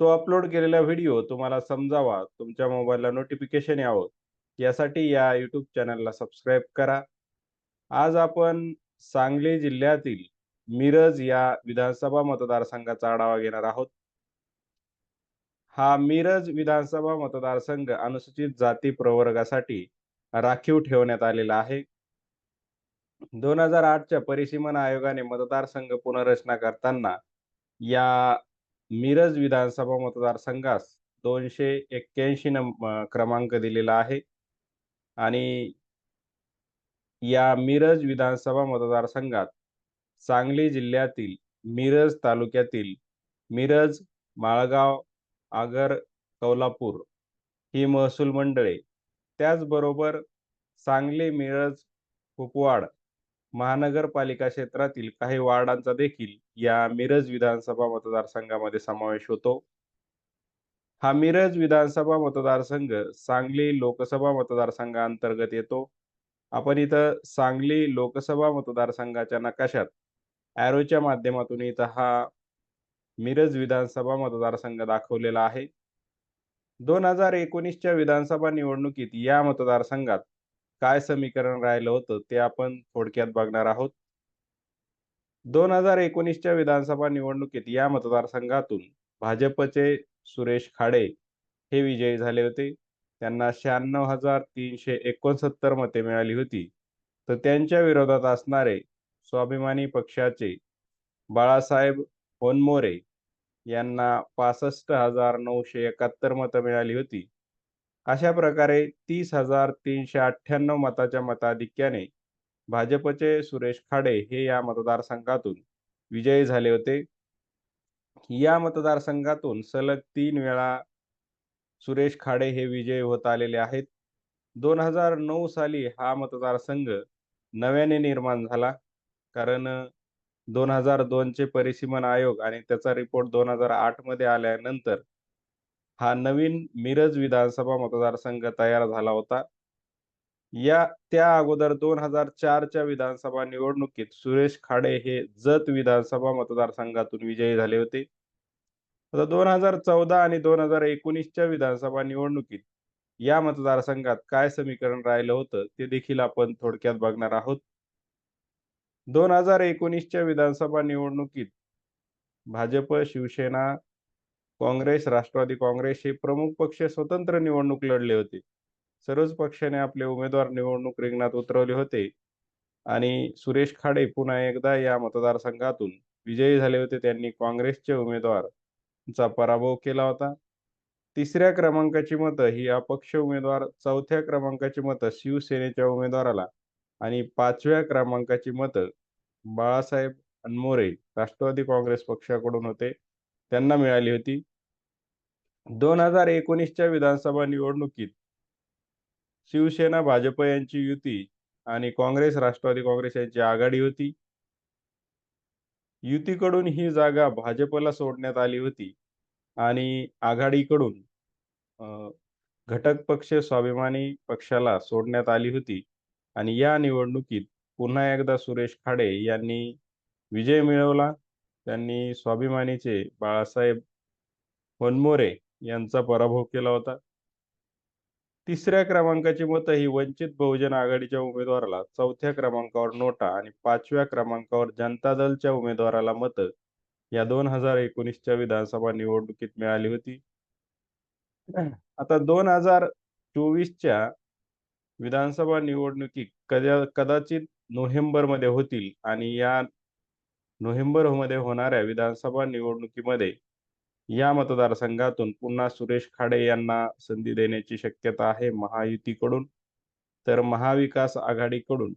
तो अपलोड केलेला व्हिडिओ तुम्हाला समजावा, तुमच्या मोबाईलला नोटिफिकेशन यावं, यासाठी या यूट्यूब चॅनलला सबस्क्राईब करा. आज आपण सांगली जिल्ह्यातील मिरज या विधानसभा मतदारसंघाचा आढावा घेणार आहोत. हा मिरज विधानसभा मतदारसंघ अनुसूचित जाती प्रवर्गासाठी राखीव ठेवण्यात आलेला आहे. 2008 च्या परिसीमन आयोगाने मतदारसंघ पुनर्रचना करताना या मिरज विधानसभा मतदारसंघास 281 नं क्रमांक दिलेला आहे. आणि या मिरज विधानसभा मतदारसंघात सांगली जिल्ह्यातील मिरज तालुक्यातील मिरज, माळगाव, आगर, कौलापूर ही महसूल मंडळे, त्याचबरोबर सांगली, मिरज, कुपवाड महानगरपालिका क्षेत्रातील काही वार्डांचा देखील या मिरज विधानसभा मतदारसंघामध्ये समावेश होतो. हा मिरज विधानसभा मतदारसंघ सांगली लोकसभा मतदारसंघाअंतर्गत येतो. आपण इथं सांगली लोकसभा मतदारसंघाच्या नकाशात ॲरोच्या माध्यमातून इथं हा मिरज विधानसभा मतदारसंघ दाखवलेला आहे. दोन हजार एकोणीसच्या विधानसभा निवडणुकीत या मतदारसंघात काय समीकरण राहिलं होतं ते आपण थोडक्यात बघणार आहोत. दोन हजार एकोणीसच्या विधानसभा निवडणुकीत या मतदारसंघातून भाजपचे सुरेश खाडे हे विजयी झाले होते. त्यांना 96,369 मते मिळाली होती. तर त्यांच्या विरोधात असणारे स्वाभिमानी पक्षाचे बाळासाहेब होनमोरे यांना 65,971 मतं मिळाली होती. अशा प्रकारे 30,398 मताच्या मताधिक्याने भाजपचे सुरेश खाडे हे या मतदारसंघातून विजयी झाले होते. या मतदारसंघातून सलग तीन वेळा सुरेश खाडे हे विजयी होत आलेले आहेत. 2009 साली हा मतदारसंघ नव्याने निर्माण झाला. कारण 2002 चे परिसीमन आयोग आणि त्याचा रिपोर्ट 2008 मध्ये आल्यानंतर हा नवीन मिरज विधानसभा मतदारसंघ तयार झाला होता. या त्या अगोदर 2004 च्या विधानसभा निवडणुकीत सुरेश खाडे हे जत विधानसभा मतदारसंघातून विजयी झाले होते. आता 2014 आणि 2019 च्या विधानसभा निवडणुकीत या मतदारसंघात काय समीकरण राहिलं होतं ते देखील आपण थोडक्यात बघणार आहोत. दोन हजार एकोणीसच्या विधानसभा निवडणुकीत भाजप, शिवसेना, काँग्रेस, राष्ट्रवादी काँग्रेस हे प्रमुख पक्ष स्वतंत्र निवडणूक लढले होते. सर्वच पक्षाने आपले उमेदवार निवडणूक रिंगणात उतरवले होते आणि सुरेश खाडे पुन्हा एकदा या मतदारसंघातून विजयी झाले होते. त्यांनी काँग्रेसचे उमेदवारचा पराभव केला होता. तिसऱ्या क्रमांकाची मतं ही अपक्ष उमेदवार, चौथ्या क्रमांकाची मतं शिवसेनेच्या उमेदवाराला आणि पाचव्या क्रमांकाची मतं बाळासाहेब अनमोरे राष्ट्रवादी काँग्रेस पक्षाकडून होते, त्यांना मिळाली होती. दोन हजार एकोणीसच्या विधानसभा निवडणुकीत शिवसेना, भाजप यांची युती आणि काँग्रेस, राष्ट्रवादी काँग्रेस यांची आघाडी होती. युतीकडून ही जागा भाजपला सोडण्यात आली होती आणि आघाडीकडून घटक पक्ष स्वाभिमानी पक्षाला सोडण्यात आली होती आणि या निवडणुकीत पुन्हा एकदा सुरेश खाडे यांनी विजय मिळवला. त्यांनी स्वाभिमानीचे बाळासाहेब वनमोरे यांचा पराभव केला होता. तिसऱ्या क्रमांकाची मतं ही वंचित बहुजन आघाडीच्या उमेदवाराला, चौथ्या क्रमांकावर नोटा आणि पाचव्या क्रमांकावर जनता दलच्या उमेदवाराला मतं या दोन हजार एकोणीसच्या विधानसभा निवडणुकीत मिळाली होती. आता दोन हजार चोवीसच्या विधानसभा निवडणुकी कदा कदाचित नोव्हेंबरमध्ये होतील आणि या नोव्हेंबरमध्ये होणाऱ्या विधानसभा निवडणुकीमध्ये या मतदारसंघातून पुन्हा सुरेश खाडे यांना संधी देण्याची शक्यता आहे महायुतीकडून. तर महाविकास आघाडीकडून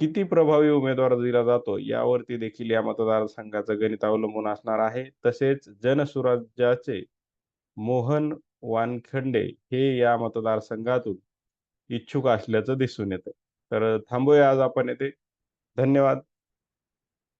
किती प्रभावी उमेदवार दिला जातो यावरती देखील या मतदारसंघाचं गणित अवलंबून असणार आहे. तसेच जनसुराज्याचे मोहन वानखंडे हे या मतदारसंघातून इच्छुक असल्याचं दिसून येतं तर थांबूया आज आपण येथे धन्यवाद